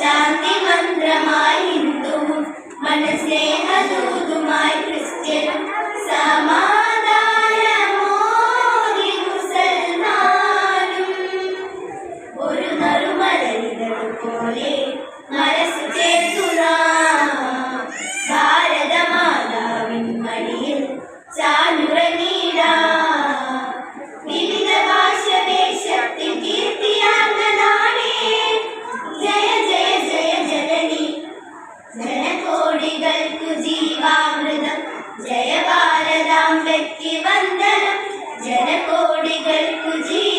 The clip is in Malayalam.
ശാന്തി മന്ത്രമായി ഹിന്ദുവും മനസ്നേഹദൂതുമായി ക്രിസ്ത്യനും സമാ കോടികൾക്കു ജീവാമൃതം. ജയഭാരതാം വന്ദനം. ജനകോടികൾക്കു ജീ